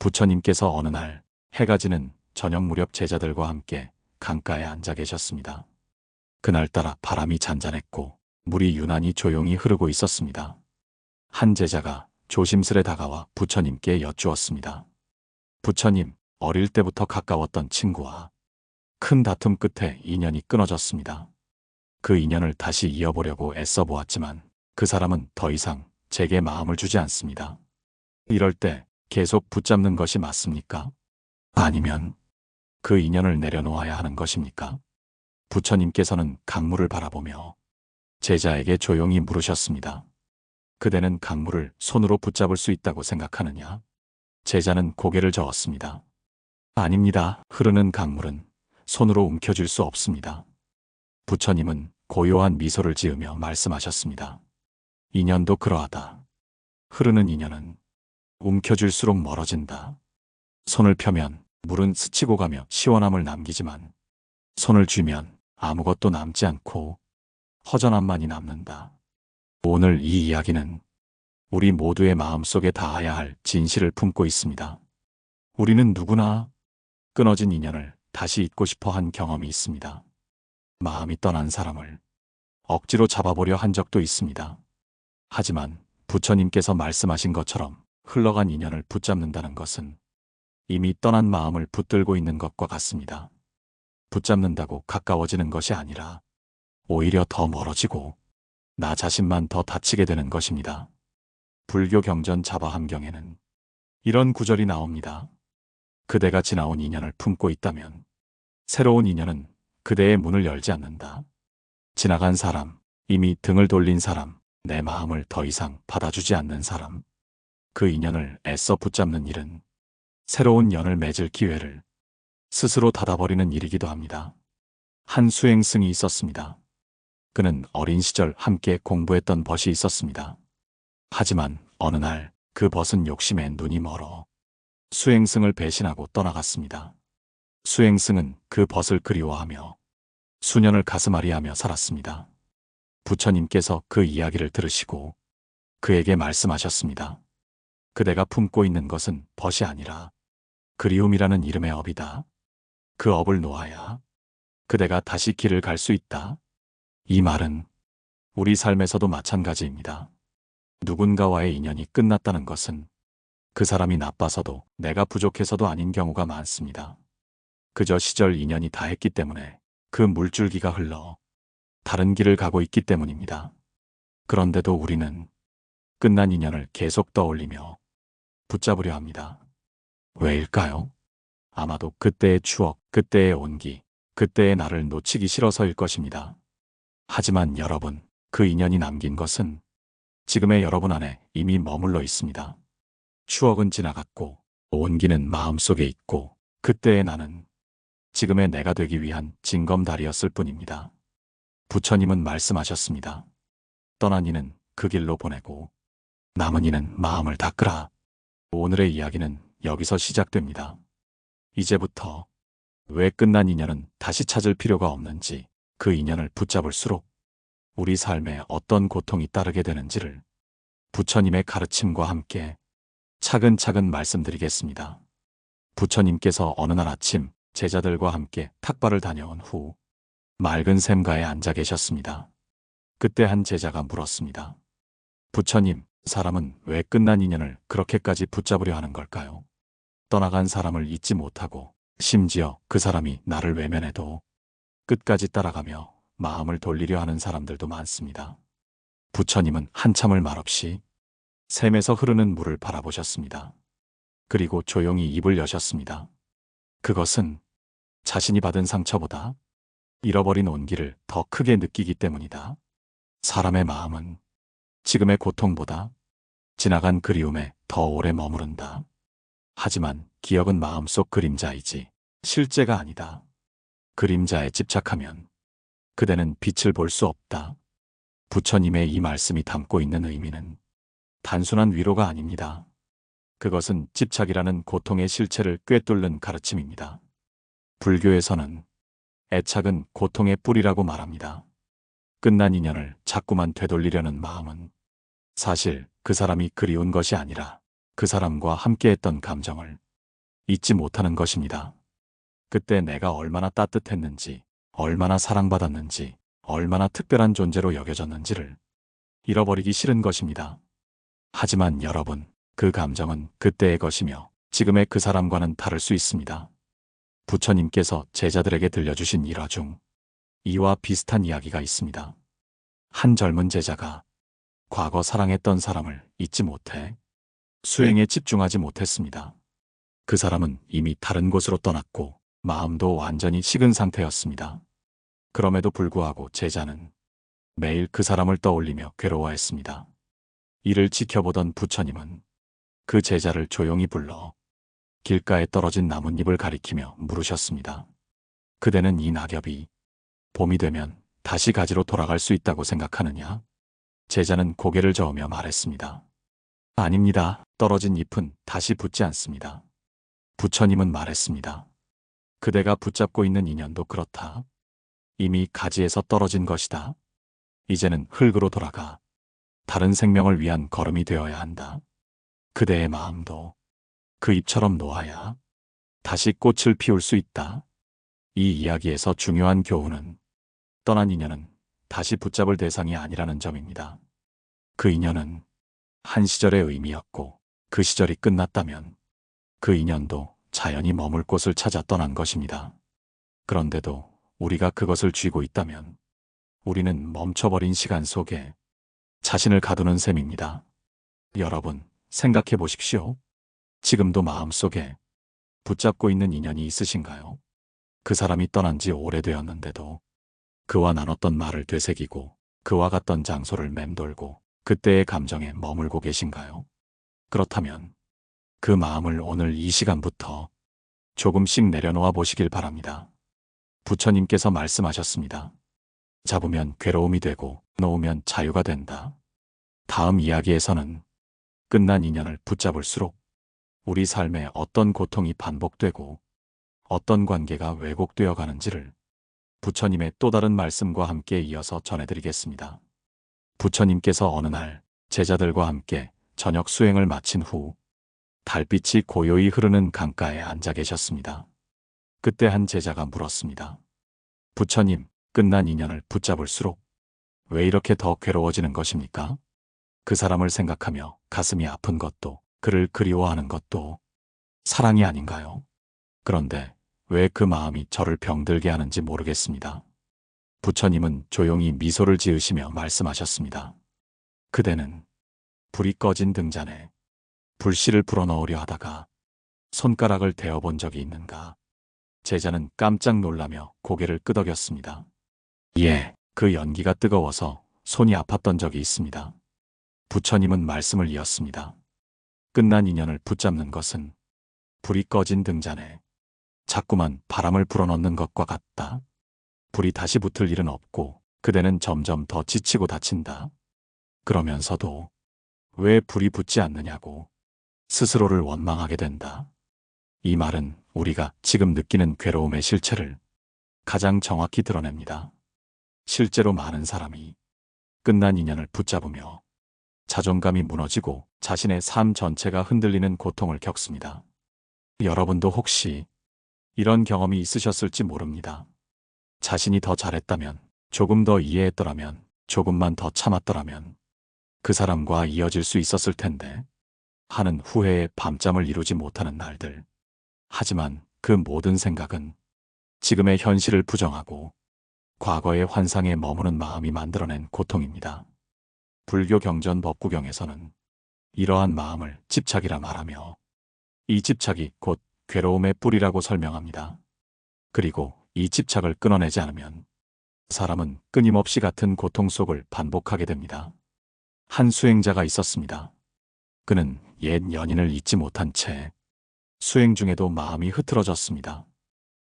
부처님께서 어느 날 해가 지는 저녁 무렵 제자들과 함께 강가에 앉아 계셨습니다. 그날따라 바람이 잔잔했고 물이 유난히 조용히 흐르고 있었습니다. 한 제자가 조심스레 다가와 부처님께 여쭈었습니다. 부처님, 어릴 때부터 가까웠던 친구와 큰 다툼 끝에 인연이 끊어졌습니다. 그 인연을 다시 이어보려고 애써 보았지만 그 사람은 더 이상 제게 마음을 주지 않습니다. 이럴 때 계속 붙잡는 것이 맞습니까? 아니면 그 인연을 내려놓아야 하는 것입니까? 부처님께서는 강물을 바라보며 제자에게 조용히 물으셨습니다. 그대는 강물을 손으로 붙잡을 수 있다고 생각하느냐? 제자는 고개를 저었습니다. 아닙니다. 흐르는 강물은 손으로 움켜쥘 수 없습니다. 부처님은 고요한 미소를 지으며 말씀하셨습니다. 인연도 그러하다. 흐르는 인연은 움켜쥘수록 멀어진다. 손을 펴면 물은 스치고 가며 시원함을 남기지만 손을 쥐면 아무것도 남지 않고 허전함만이 남는다. 오늘 이 이야기는 우리 모두의 마음속에 닿아야 할 진실을 품고 있습니다. 우리는 누구나 끊어진 인연을 다시 잇고 싶어 한 경험이 있습니다. 마음이 떠난 사람을 억지로 잡아보려 한 적도 있습니다. 하지만 부처님께서 말씀하신 것처럼 흘러간 인연을 붙잡는다는 것은 이미 떠난 마음을 붙들고 있는 것과 같습니다. 붙잡는다고 가까워지는 것이 아니라 오히려 더 멀어지고 나 자신만 더 다치게 되는 것입니다. 불교 경전 자바함경에는 이런 구절이 나옵니다. 그대가 지나온 인연을 품고 있다면 새로운 인연은 그대의 문을 열지 않는다. 지나간 사람, 이미 등을 돌린 사람, 내 마음을 더 이상 받아주지 않는 사람, 그 인연을 애써 붙잡는 일은 새로운 연을 맺을 기회를 스스로 닫아버리는 일이기도 합니다. 한 수행승이 있었습니다. 그는 어린 시절 함께 공부했던 벗이 있었습니다. 하지만 어느 날 그 벗은 욕심에 눈이 멀어 수행승을 배신하고 떠나갔습니다. 수행승은 그 벗을 그리워하며 수년을 가슴앓이하며 살았습니다. 부처님께서 그 이야기를 들으시고 그에게 말씀하셨습니다. 그대가 품고 있는 것은 벗이 아니라 그리움이라는 이름의 업이다. 그 업을 놓아야 그대가 다시 길을 갈 수 있다. 이 말은 우리 삶에서도 마찬가지입니다. 누군가와의 인연이 끝났다는 것은 그 사람이 나빠서도 내가 부족해서도 아닌 경우가 많습니다. 그저 시절 인연이 다했기 때문에 그 물줄기가 흘러 다른 길을 가고 있기 때문입니다. 그런데도 우리는 끝난 인연을 계속 떠올리며 붙잡으려 합니다. 왜일까요? 아마도 그때의 추억, 그때의 온기, 그때의 나를 놓치기 싫어서일 것입니다. 하지만 여러분, 그 인연이 남긴 것은 지금의 여러분 안에 이미 머물러 있습니다. 추억은 지나갔고, 온기는 마음속에 있고, 그때의 나는 지금의 내가 되기 위한 징검다리였을 뿐입니다. 부처님은 말씀하셨습니다. 떠난 이는 그 길로 보내고, 남은 이는 마음을 닦으라. 오늘의 이야기는 여기서 시작됩니다. 이제부터 왜 끝난 인연은 다시 찾을 필요가 없는지 그 인연을 붙잡을수록 우리 삶에 어떤 고통이 따르게 되는지를 부처님의 가르침과 함께 차근차근 말씀드리겠습니다. 부처님께서 어느 날 아침 제자들과 함께 탁발을 다녀온 후 맑은 샘가에 앉아 계셨습니다. 그때 한 제자가 물었습니다. 부처님, 사람은 왜 끝난 인연을 그렇게까지 붙잡으려 하는 걸까요? 떠나간 사람을 잊지 못하고 심지어 그 사람이 나를 외면해도 끝까지 따라가며 마음을 돌리려 하는 사람들도 많습니다. 부처님은 한참을 말없이 샘에서 흐르는 물을 바라보셨습니다. 그리고 조용히 입을 여셨습니다. 그것은 자신이 받은 상처보다 잃어버린 온기를 더 크게 느끼기 때문이다. 사람의 마음은 지금의 고통보다 지나간 그리움에 더 오래 머무른다. 하지만 기억은 마음속 그림자이지 실제가 아니다. 그림자에 집착하면 그대는 빛을 볼 수 없다. 부처님의 이 말씀이 담고 있는 의미는 단순한 위로가 아닙니다. 그것은 집착이라는 고통의 실체를 꿰뚫는 가르침입니다. 불교에서는 애착은 고통의 뿌리라고 말합니다. 끝난 인연을 자꾸만 되돌리려는 마음은 사실 그 사람이 그리운 것이 아니라 그 사람과 함께했던 감정을 잊지 못하는 것입니다. 그때 내가 얼마나 따뜻했는지, 얼마나 사랑받았는지, 얼마나 특별한 존재로 여겨졌는지를 잃어버리기 싫은 것입니다. 하지만 여러분, 그 감정은 그때의 것이며 지금의 그 사람과는 다를 수 있습니다. 부처님께서 제자들에게 들려주신 일화 중 이와 비슷한 이야기가 있습니다. 한 젊은 제자가 과거 사랑했던 사람을 잊지 못해 수행에 집중하지 못했습니다. 그 사람은 이미 다른 곳으로 떠났고 마음도 완전히 식은 상태였습니다. 그럼에도 불구하고 제자는 매일 그 사람을 떠올리며 괴로워했습니다. 이를 지켜보던 부처님은 그 제자를 조용히 불러 길가에 떨어진 나뭇잎을 가리키며 물으셨습니다. 그대는 이 낙엽이 봄이 되면 다시 가지로 돌아갈 수 있다고 생각하느냐? 제자는 고개를 저으며 말했습니다. 아닙니다. 떨어진 잎은 다시 붙지 않습니다. 부처님은 말했습니다. 그대가 붙잡고 있는 인연도 그렇다. 이미 가지에서 떨어진 것이다. 이제는 흙으로 돌아가 다른 생명을 위한 걸음이 되어야 한다. 그대의 마음도 그 잎처럼 놓아야 다시 꽃을 피울 수 있다. 이 이야기에서 중요한 교훈은 떠난 인연은 다시 붙잡을 대상이 아니라는 점입니다. 그 인연은 한 시절의 의미였고 그 시절이 끝났다면 그 인연도 자연히 머물 곳을 찾아 떠난 것입니다. 그런데도 우리가 그것을 쥐고 있다면 우리는 멈춰버린 시간 속에 자신을 가두는 셈입니다. 여러분, 생각해 보십시오. 지금도 마음속에 붙잡고 있는 인연이 있으신가요? 그 사람이 떠난 지 오래되었는데도 그와 나눴던 말을 되새기고 그와 갔던 장소를 맴돌고 그때의 감정에 머물고 계신가요? 그렇다면 그 마음을 오늘 이 시간부터 조금씩 내려놓아 보시길 바랍니다. 부처님께서 말씀하셨습니다. 잡으면 괴로움이 되고 놓으면 자유가 된다. 다음 이야기에서는 끝난 인연을 붙잡을수록 우리 삶에 어떤 고통이 반복되고 어떤 관계가 왜곡되어 가는지를 부처님의 또 다른 말씀과 함께 이어서 전해드리겠습니다. 부처님께서 어느 날 제자들과 함께 저녁 수행을 마친 후 달빛이 고요히 흐르는 강가에 앉아 계셨습니다. 그때 한 제자가 물었습니다. 부처님, 끝난 인연을 붙잡을수록 왜 이렇게 더 괴로워지는 것입니까? 그 사람을 생각하며 가슴이 아픈 것도 그를 그리워하는 것도 사랑이 아닌가요? 그런데 왜 그 마음이 저를 병들게 하는지 모르겠습니다. 부처님은 조용히 미소를 지으시며 말씀하셨습니다. 그대는 불이 꺼진 등잔에 불씨를 불어넣으려 하다가 손가락을 대어본 적이 있는가? 제자는 깜짝 놀라며 고개를 끄덕였습니다. 예, 그 연기가 뜨거워서 손이 아팠던 적이 있습니다. 부처님은 말씀을 이었습니다. 끝난 인연을 붙잡는 것은 불이 꺼진 등잔에 자꾸만 바람을 불어넣는 것과 같다. 불이 다시 붙을 일은 없고 그대는 점점 더 지치고 다친다. 그러면서도 왜 불이 붙지 않느냐고 스스로를 원망하게 된다. 이 말은 우리가 지금 느끼는 괴로움의 실체를 가장 정확히 드러냅니다. 실제로 많은 사람이 끝난 인연을 붙잡으며 자존감이 무너지고 자신의 삶 전체가 흔들리는 고통을 겪습니다. 여러분도 혹시 이런 경험이 있으셨을지 모릅니다. 자신이 더 잘했다면, 조금 더 이해했더라면, 조금만 더 참았더라면 그 사람과 이어질 수 있었을 텐데 하는 후회의 밤잠을 이루지 못하는 날들. 하지만 그 모든 생각은 지금의 현실을 부정하고 과거의 환상에 머무는 마음이 만들어낸 고통입니다. 불교 경전 법구경에서는 이러한 마음을 집착이라 말하며 이 집착이 곧 괴로움의 뿌리라고 설명합니다. 그리고 이 집착을 끊어내지 않으면 사람은 끊임없이 같은 고통 속을 반복하게 됩니다. 한 수행자가 있었습니다. 그는 옛 연인을 잊지 못한 채 수행 중에도 마음이 흐트러졌습니다.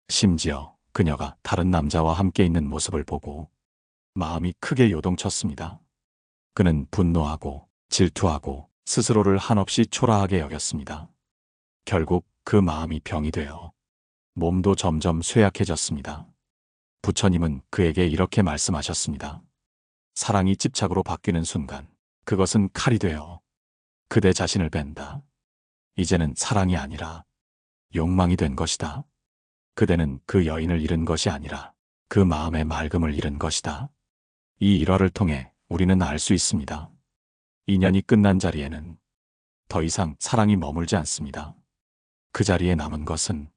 심지어 그녀가 다른 남자와 함께 있는 모습을 보고 마음이 크게 요동쳤습니다. 그는 분노하고 질투하고 스스로를 한없이 초라하게 여겼습니다. 결국 그 마음이 병이 되어 몸도 점점 쇠약해졌습니다. 부처님은 그에게 이렇게 말씀하셨습니다. 사랑이 집착으로 바뀌는 순간 그것은 칼이 되어 그대 자신을 벤다. 이제는 사랑이 아니라 욕망이 된 것이다. 그대는 그 여인을 잃은 것이 아니라 그 마음의 맑음을 잃은 것이다. 이 일화를 통해 우리는 알 수 있습니다. 인연이 끝난 자리에는 더 이상 사랑이 머물지 않습니다. 그 자리에 남은 것은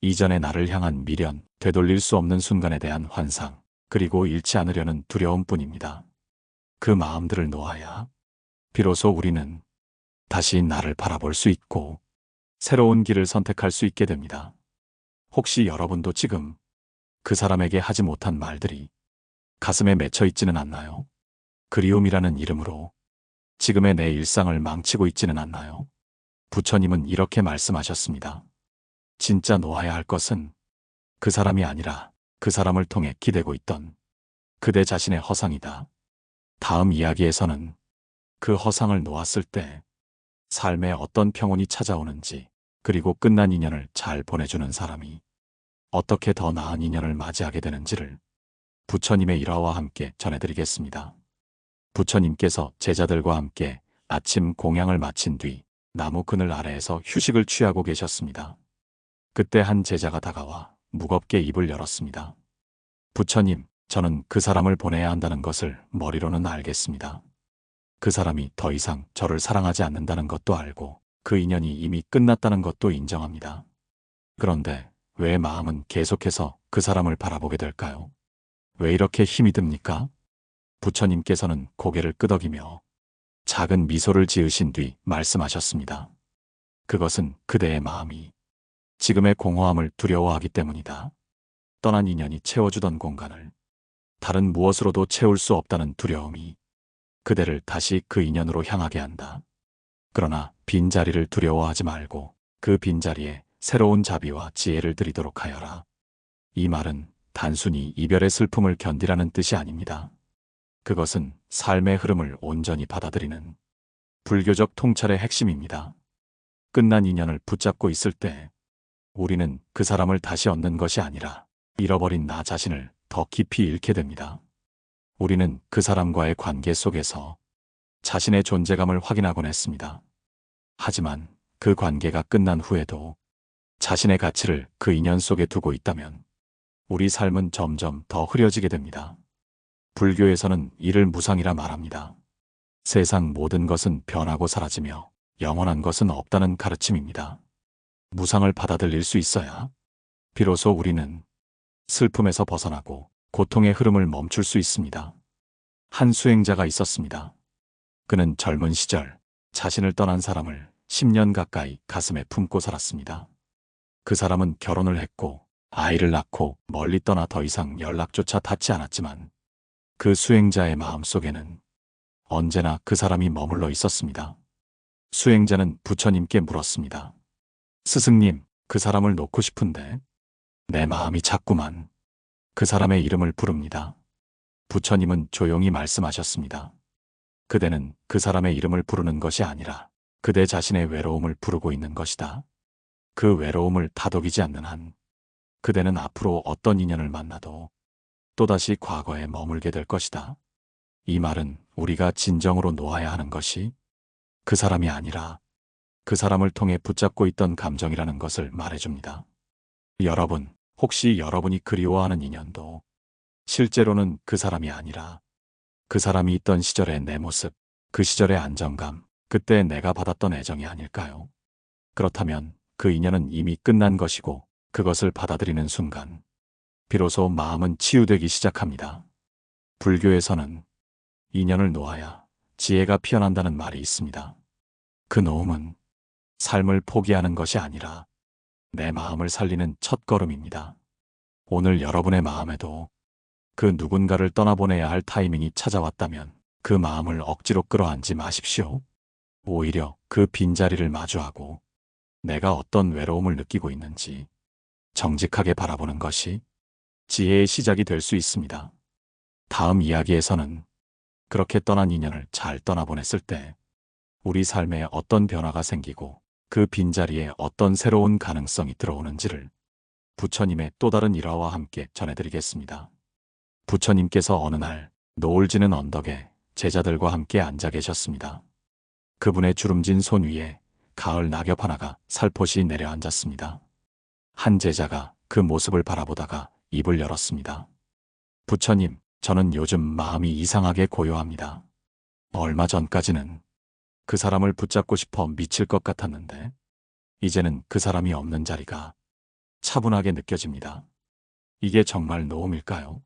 이전의 나를 향한 미련, 되돌릴 수 없는 순간에 대한 환상, 그리고 잃지 않으려는 두려움뿐입니다. 그 마음들을 놓아야 비로소 우리는 다시 나를 바라볼 수 있고 새로운 길을 선택할 수 있게 됩니다. 혹시 여러분도 지금 그 사람에게 하지 못한 말들이 가슴에 맺혀 있지는 않나요? 그리움이라는 이름으로 지금의 내 일상을 망치고 있지는 않나요? 부처님은 이렇게 말씀하셨습니다. 진짜 놓아야 할 것은 그 사람이 아니라 그 사람을 통해 기대고 있던 그대 자신의 허상이다. 다음 이야기에서는 그 허상을 놓았을 때 삶에 어떤 평온이 찾아오는지 그리고 끝난 인연을 잘 보내주는 사람이 어떻게 더 나은 인연을 맞이하게 되는지를 부처님의 일화와 함께 전해드리겠습니다. 부처님께서 제자들과 함께 아침 공양을 마친 뒤 나무 그늘 아래에서 휴식을 취하고 계셨습니다. 그때 한 제자가 다가와 무겁게 입을 열었습니다. 부처님, 저는 그 사람을 보내야 한다는 것을 머리로는 알겠습니다. 그 사람이 더 이상 저를 사랑하지 않는다는 것도 알고 그 인연이 이미 끝났다는 것도 인정합니다. 그런데 왜 마음은 계속해서 그 사람을 바라보게 될까요? 왜 이렇게 힘이 듭니까? 부처님께서는 고개를 끄덕이며 작은 미소를 지으신 뒤 말씀하셨습니다. 그것은 그대의 마음이 지금의 공허함을 두려워하기 때문이다. 떠난 인연이 채워주던 공간을 다른 무엇으로도 채울 수 없다는 두려움이 그대를 다시 그 인연으로 향하게 한다. 그러나 빈자리를 두려워하지 말고 그 빈자리에 새로운 자비와 지혜를 드리도록 하여라. 이 말은 단순히 이별의 슬픔을 견디라는 뜻이 아닙니다. 그것은 삶의 흐름을 온전히 받아들이는 불교적 통찰의 핵심입니다. 끝난 인연을 붙잡고 있을 때 우리는 그 사람을 다시 얻는 것이 아니라 잃어버린 나 자신을 더 깊이 잃게 됩니다. 우리는 그 사람과의 관계 속에서 자신의 존재감을 확인하곤 했습니다. 하지만 그 관계가 끝난 후에도 자신의 가치를 그 인연 속에 두고 있다면 우리 삶은 점점 더 흐려지게 됩니다. 불교에서는 이를 무상이라 말합니다. 세상 모든 것은 변하고 사라지며 영원한 것은 없다는 가르침입니다. 무상을 받아들일 수 있어야 비로소 우리는 슬픔에서 벗어나고 고통의 흐름을 멈출 수 있습니다. 한 수행자가 있었습니다. 그는 젊은 시절 자신을 떠난 사람을 10년 가까이 가슴에 품고 살았습니다. 그 사람은 결혼을 했고 아이를 낳고 멀리 떠나 더 이상 연락조차 닿지 않았지만 그 수행자의 마음 속에는 언제나 그 사람이 머물러 있었습니다. 수행자는 부처님께 물었습니다. 스승님, 그 사람을 놓고 싶은데 내 마음이 자꾸만 그 사람의 이름을 부릅니다. 부처님은 조용히 말씀하셨습니다. 그대는 그 사람의 이름을 부르는 것이 아니라 그대 자신의 외로움을 부르고 있는 것이다. 그 외로움을 다독이지 않는 한 그대는 앞으로 어떤 인연을 만나도 또다시 과거에 머물게 될 것이다. 이 말은 우리가 진정으로 놓아야 하는 것이 그 사람이 아니라 그 사람을 통해 붙잡고 있던 감정이라는 것을 말해줍니다. 여러분, 혹시 여러분이 그리워하는 인연도 실제로는 그 사람이 아니라 그 사람이 있던 시절의 내 모습, 그 시절의 안정감, 그때 내가 받았던 애정이 아닐까요? 그렇다면 그 인연은 이미 끝난 것이고 그것을 받아들이는 순간 비로소 마음은 치유되기 시작합니다. 불교에서는 인연을 놓아야 지혜가 피어난다는 말이 있습니다. 그 놓음은 삶을 포기하는 것이 아니라 내 마음을 살리는 첫 걸음입니다. 오늘 여러분의 마음에도 그 누군가를 떠나보내야 할 타이밍이 찾아왔다면 그 마음을 억지로 끌어안지 마십시오. 오히려 그 빈자리를 마주하고 내가 어떤 외로움을 느끼고 있는지 정직하게 바라보는 것이 지혜의 시작이 될 수 있습니다. 다음 이야기에서는 그렇게 떠난 인연을 잘 떠나보냈을 때 우리 삶에 어떤 변화가 생기고 그 빈자리에 어떤 새로운 가능성이 들어오는지를 부처님의 또 다른 일화와 함께 전해드리겠습니다. 부처님께서 어느 날 노을 지는 언덕에 제자들과 함께 앉아 계셨습니다. 그분의 주름진 손 위에 가을 낙엽 하나가 살포시 내려앉았습니다. 한 제자가 그 모습을 바라보다가 입을 열었습니다. 부처님, 저는 요즘 마음이 이상하게 고요합니다. 얼마 전까지는 그 사람을 붙잡고 싶어 미칠 것 같았는데, 이제는 그 사람이 없는 자리가 차분하게 느껴집니다. 이게 정말 노움일까요?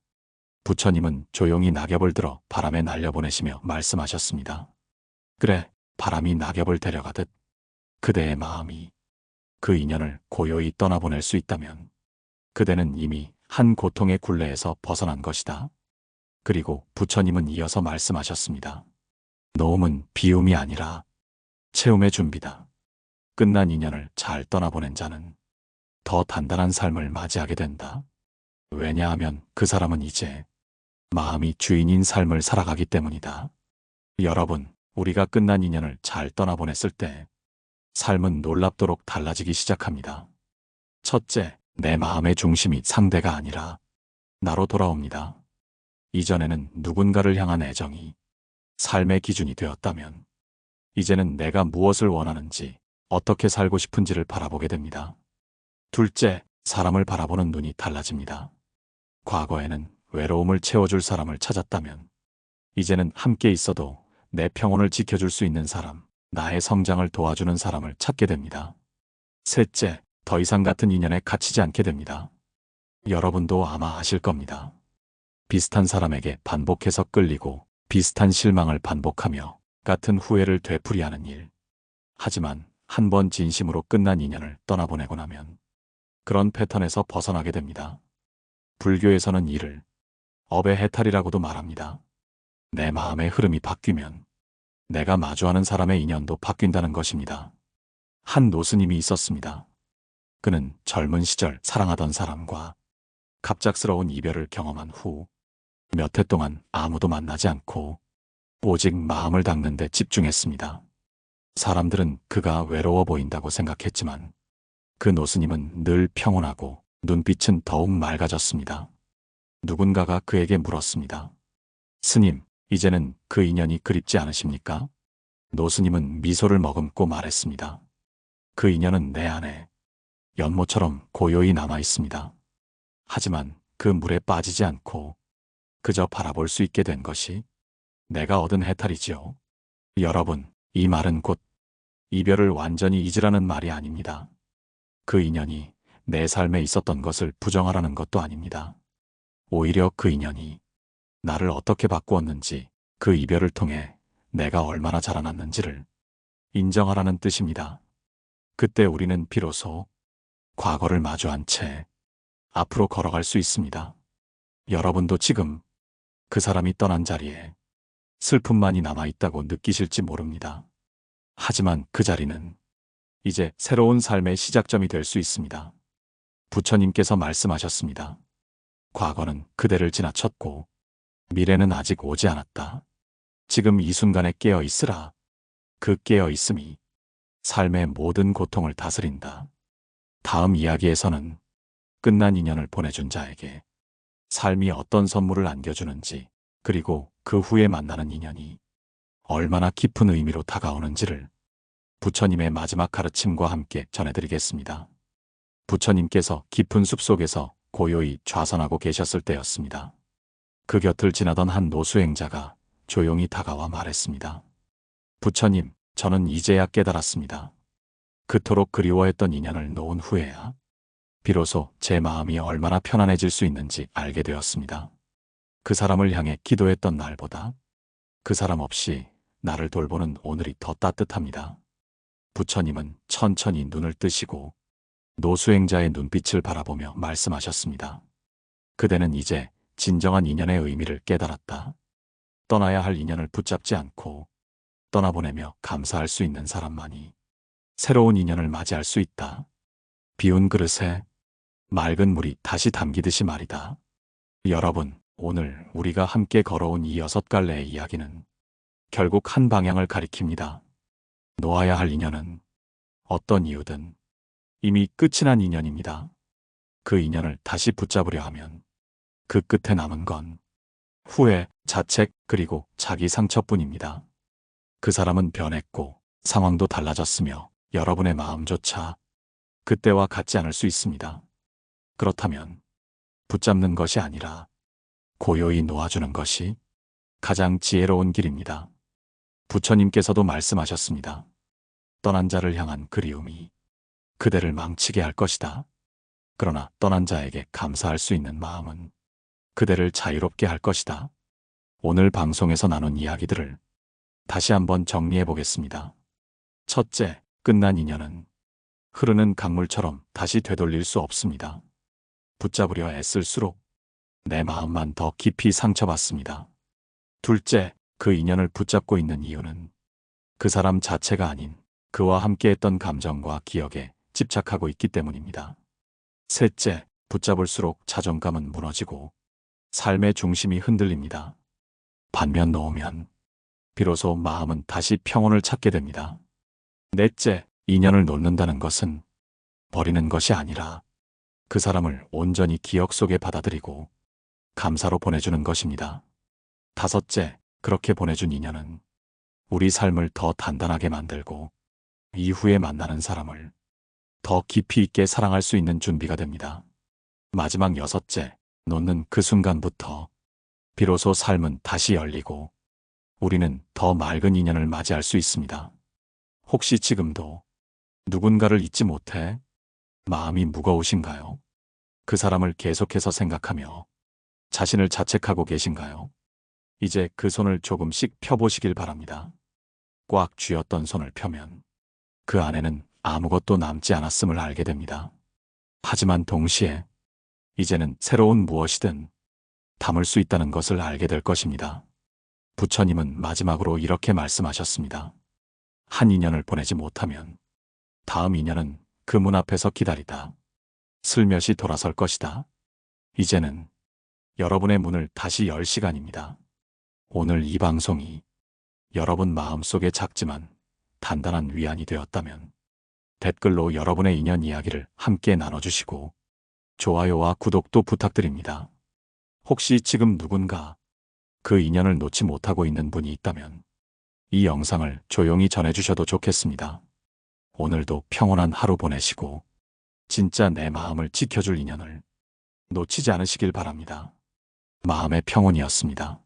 부처님은 조용히 낙엽을 들어 바람에 날려보내시며 말씀하셨습니다. 그래, 바람이 낙엽을 데려가듯 그대의 마음이 그 인연을 고요히 떠나보낼 수 있다면 그대는 이미 한 고통의 굴레에서 벗어난 것이다. 그리고 부처님은 이어서 말씀하셨습니다. 노움은 비움이 아니라 채움의 준비다. 끝난 인연을 잘 떠나보낸 자는 더 단단한 삶을 맞이하게 된다. 왜냐하면 그 사람은 이제 마음이 주인인 삶을 살아가기 때문이다. 여러분, 우리가 끝난 인연을 잘 떠나보냈을 때 삶은 놀랍도록 달라지기 시작합니다. 첫째, 내 마음의 중심이 상대가 아니라 나로 돌아옵니다. 이전에는 누군가를 향한 애정이 삶의 기준이 되었다면 이제는 내가 무엇을 원하는지 어떻게 살고 싶은지를 바라보게 됩니다. 둘째, 사람을 바라보는 눈이 달라집니다. 과거에는 외로움을 채워줄 사람을 찾았다면 이제는 함께 있어도 내 평온을 지켜줄 수 있는 사람, 나의 성장을 도와주는 사람을 찾게 됩니다. 셋째, 더 이상 같은 인연에 갇히지 않게 됩니다. 여러분도 아마 아실 겁니다. 비슷한 사람에게 반복해서 끌리고 비슷한 실망을 반복하며 같은 후회를 되풀이하는 일. 하지만 한 번 진심으로 끝난 인연을 떠나보내고 나면 그런 패턴에서 벗어나게 됩니다. 불교에서는 이를 업의 해탈이라고도 말합니다. 내 마음의 흐름이 바뀌면 내가 마주하는 사람의 인연도 바뀐다는 것입니다. 한 노스님이 있었습니다. 그는 젊은 시절 사랑하던 사람과 갑작스러운 이별을 경험한 후 몇 해 동안 아무도 만나지 않고 오직 마음을 닦는 데 집중했습니다. 사람들은 그가 외로워 보인다고 생각했지만 그 노스님은 늘 평온하고 눈빛은 더욱 맑아졌습니다. 누군가가 그에게 물었습니다. 스님, 이제는 그 인연이 그립지 않으십니까? 노스님은 미소를 머금고 말했습니다. 그 인연은 내 안에 연못처럼 고요히 남아 있습니다. 하지만 그 물에 빠지지 않고 그저 바라볼 수 있게 된 것이 내가 얻은 해탈이지요. 여러분, 이 말은 곧 이별을 완전히 잊으라는 말이 아닙니다. 그 인연이 내 삶에 있었던 것을 부정하라는 것도 아닙니다. 오히려 그 인연이 나를 어떻게 바꾸었는지 그 이별을 통해 내가 얼마나 자라났는지를 인정하라는 뜻입니다. 그때 우리는 비로소 과거를 마주한 채 앞으로 걸어갈 수 있습니다. 여러분도 지금 그 사람이 떠난 자리에 슬픔만이 남아있다고 느끼실지 모릅니다. 하지만 그 자리는 이제 새로운 삶의 시작점이 될 수 있습니다. 부처님께서 말씀하셨습니다. 과거는 그대를 지나쳤고 미래는 아직 오지 않았다. 지금 이 순간에 깨어 있으라. 그 깨어 있음이 삶의 모든 고통을 다스린다. 다음 이야기에서는 끝난 인연을 보내준 자에게 삶이 어떤 선물을 안겨주는지, 그리고 그 후에 만나는 인연이 얼마나 깊은 의미로 다가오는지를 부처님의 마지막 가르침과 함께 전해드리겠습니다. 부처님께서 깊은 숲 속에서 고요히 좌선하고 계셨을 때였습니다. 그 곁을 지나던 한 노수행자가 조용히 다가와 말했습니다. 부처님, 저는 이제야 깨달았습니다. 그토록 그리워했던 인연을 놓은 후에야 비로소 제 마음이 얼마나 편안해질 수 있는지 알게 되었습니다. 그 사람을 향해 기도했던 날보다 그 사람 없이 나를 돌보는 오늘이 더 따뜻합니다. 부처님은 천천히 눈을 뜨시고 노수행자의 눈빛을 바라보며 말씀하셨습니다. 그대는 이제 진정한 인연의 의미를 깨달았다. 떠나야 할 인연을 붙잡지 않고 떠나보내며 감사할 수 있는 사람만이 새로운 인연을 맞이할 수 있다. 비운 그릇에 맑은 물이 다시 담기듯이 말이다. 여러분, 오늘 우리가 함께 걸어온 이 여섯 갈래의 이야기는 결국 한 방향을 가리킵니다. 놓아야 할 인연은 어떤 이유든 이미 끝이 난 인연입니다. 그 인연을 다시 붙잡으려 하면 그 끝에 남은 건 후회, 자책, 그리고 자기 상처뿐입니다. 그 사람은 변했고 상황도 달라졌으며 여러분의 마음조차 그때와 같지 않을 수 있습니다. 그렇다면 붙잡는 것이 아니라 고요히 놓아주는 것이 가장 지혜로운 길입니다. 부처님께서도 말씀하셨습니다. 떠난 자를 향한 그리움이 그대를 망치게 할 것이다. 그러나 떠난 자에게 감사할 수 있는 마음은 그대를 자유롭게 할 것이다. 오늘 방송에서 나눈 이야기들을 다시 한번 정리해 보겠습니다. 첫째, 끝난 인연은 흐르는 강물처럼 다시 되돌릴 수 없습니다. 붙잡으려 애쓸수록 내 마음만 더 깊이 상처받습니다. 둘째, 그 인연을 붙잡고 있는 이유는 그 사람 자체가 아닌 그와 함께했던 감정과 기억에 집착하고 있기 때문입니다. 셋째, 붙잡을수록 자존감은 무너지고 삶의 중심이 흔들립니다. 반면 놓으면 비로소 마음은 다시 평온을 찾게 됩니다. 넷째, 인연을 놓는다는 것은 버리는 것이 아니라 그 사람을 온전히 기억 속에 받아들이고 감사로 보내주는 것입니다. 다섯째, 그렇게 보내준 인연은 우리 삶을 더 단단하게 만들고 이후에 만나는 사람을 더 깊이 있게 사랑할 수 있는 준비가 됩니다. 마지막 여섯째, 놓는 그 순간부터 비로소 삶은 다시 열리고 우리는 더 맑은 인연을 맞이할 수 있습니다. 혹시 지금도 누군가를 잊지 못해 마음이 무거우신가요? 그 사람을 계속해서 생각하며 자신을 자책하고 계신가요? 이제 그 손을 조금씩 펴보시길 바랍니다. 꽉 쥐었던 손을 펴면 그 안에는 아무것도 남지 않았음을 알게 됩니다. 하지만 동시에 이제는 새로운 무엇이든 담을 수 있다는 것을 알게 될 것입니다. 부처님은 마지막으로 이렇게 말씀하셨습니다. 한 인연을 보내지 못하면 다음 인연은 그 문 앞에서 기다리다. 슬며시 돌아설 것이다. 이제는 여러분의 문을 다시 열 시간입니다. 오늘 이 방송이 여러분 마음속에 작지만 단단한 위안이 되었다면 댓글로 여러분의 인연 이야기를 함께 나눠주시고 좋아요와 구독도 부탁드립니다. 혹시 지금 누군가 그 인연을 놓지 못하고 있는 분이 있다면 이 영상을 조용히 전해주셔도 좋겠습니다. 오늘도 평온한 하루 보내시고 진짜 내 마음을 지켜줄 인연을 놓치지 않으시길 바랍니다. 마음의 평온이었습니다.